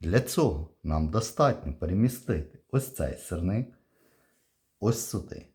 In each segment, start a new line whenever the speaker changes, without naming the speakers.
Для цього нам достатньо перемістити ось цей сирник ось сюди.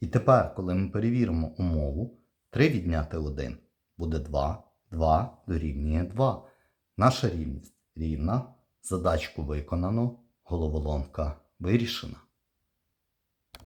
І тепер, коли ми перевіримо умову, 3 відняти 1 буде 2, 2 дорівнює 2. Наша рівність рівна, задачку виконано, головоломка вирішена.